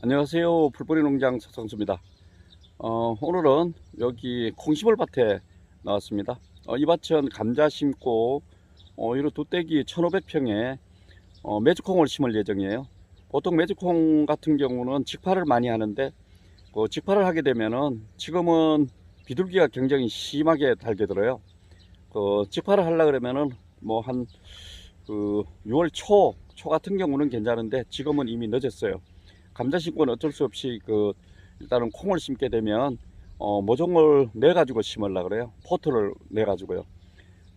안녕하세요. 풀뿌리 농장 서성수입니다. 어, 오늘은 여기 콩시벌 밭에 나왔습니다. 어, 이 밭은 감자 심고 어, 이로 두떼기 1500평에 어, 메주콩을 심을 예정이에요. 보통 메주콩 같은 경우는 직파를 많이 하는데 그 직파를 하게 되면은 지금은 비둘기가 굉장히 심하게 달게 들어요. 그 직파를 하려 그러면은 뭐 한 그 6월 초, 초 같은 경우는 괜찮은데 지금은 이미 늦었어요. 감자 심고는 어쩔 수 없이 그 일단은 콩을 심게 되면 어 모종을 내 가지고 심으려 그래요. 포트를 내 가지고요.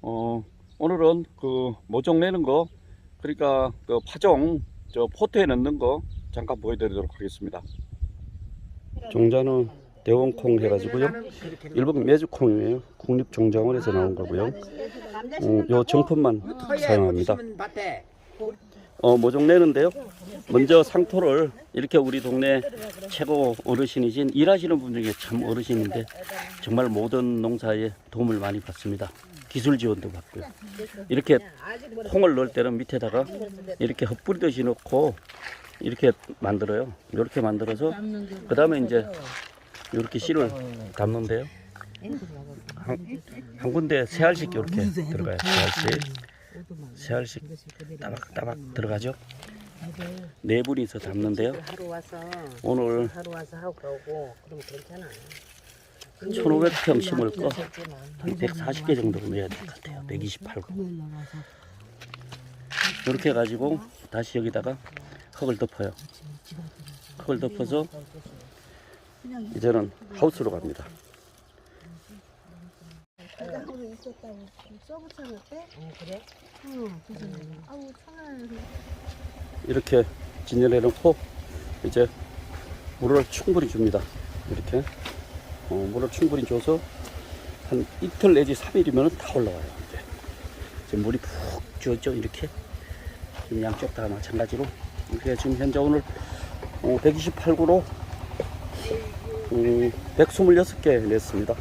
어 오늘은 그 모종 내는 거 그러니까 그 파종 저 포트에 넣는 거 잠깐 보여드리도록 하겠습니다. 종자는 대원콩 해가지고요. 일본 메주콩이에요. 국립종자원에서 나온 거고요. 음, 요 정품만 사용합니다. 어, 모종 내는데요. 먼저 상토를 이렇게 우리 동네 최고 어르신이신 일하시는 분 중에 참 어르신인데 정말 모든 농사에 도움을 많이 받습니다. 기술 지원도 받고요. 이렇게 콩을 넣을 때는 밑에다가 이렇게 헛뿌리듯이 넣고 이렇게 만들어요. 이렇게 만들어서 그 다음에 이제 이렇게 씨를 담는데요. 한, 한 군데 세 알씩 이렇게 들어가요. 세 알씩. 세 알씩 따박따박 들어가죠. 네 분이서 담는데요. 하루 와서 오늘 하루 와서 하고 가고 그러면 괜찮아. 1,500평 심을 거 한 140개 정도 넣어야 될 것 같아요. 128고. 이렇게 해가지고 다시 여기다가 흙을 덮어요. 흙을 덮어서 이제는 하우스로 갑니다. 하루 있었다고 서브창 때? 어, 그래? 응, 그죠. 아우, 천안. 이렇게 진열해 놓고 이제 물을 충분히 줍니다. 이렇게 어, 물을 충분히 줘서 한 이틀 내지 3일이면 다 올라와요. 이제, 이제 물이 푹 쥐었죠. 이렇게 지금 양쪽 다 마찬가지로 이렇게 지금 현재 오늘 어, 128구로 음, 126개 냈습니다.